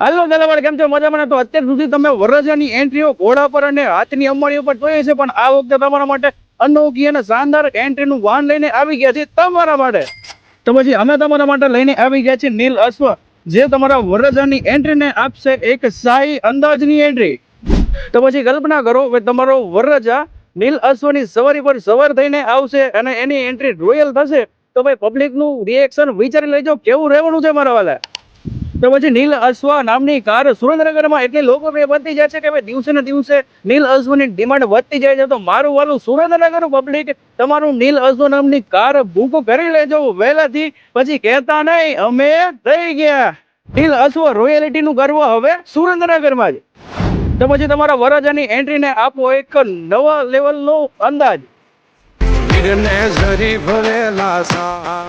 હાલો દાદાવાડ કેમ છો? મજામાં તો અત્યાર સુધી તમે વરરાજાની એન્ટ્રીઓ ઘોડા પર અને હાથની અંબાણી ઉપર જોઈ છે પણ આ વખતે તમારા માટે અનોખી અને શાનદાર એન્ટ્રીનું વાહન લઈને આવી ગયા છે તમારા માટે. તો પછી અમે તમારા માટે લઈને આવી ગયા છીએ નીલ અશ્વ, જે તમારા વરરાજાની એન્ટ્રીને આપશે એક શાહી અંદાજની એન્ટ્રી તો પછી કલ્પના કરો કે તમારો વરરાજા નીલ અશ્વની સવારી પર સવાર થઈને આવશે અને એની એન્ટ્રી રોયલ થશે. તો ભાઈ પબ્લિકનું રિએક્શન વિચારી લેજો, કેવું રહેવાનું છે મારા વાલા? તો પછી નીલ અશ્વ નામની કાર સુરેન્દ્રનગરમાં એટલી લોકપ્રિય બનતી જાય છે કે ભાઈ દિવસે ને દિવસે નીલ અશ્વની ડિમાન્ડ વધતી જાય છે. તો મારું વાલું સુરેન્દ્રનગરનું પબ્લિક તમારું નીલ અશ્વ નામની કાર બુક કરી લેજો. વહેલાથી પછી કહેતા નહીં, અમે થઈ ગયા. નીલ અશ્વ રોયલિટીનું ગર્વ હવે સુરેન્દ્રનગરમાં જ. તો પછી તમારા વરરાજાની એન્ટ્રીને આપો એક નવા લેવલનો અંદાજ. વીરને ઝરી ભરેલા સા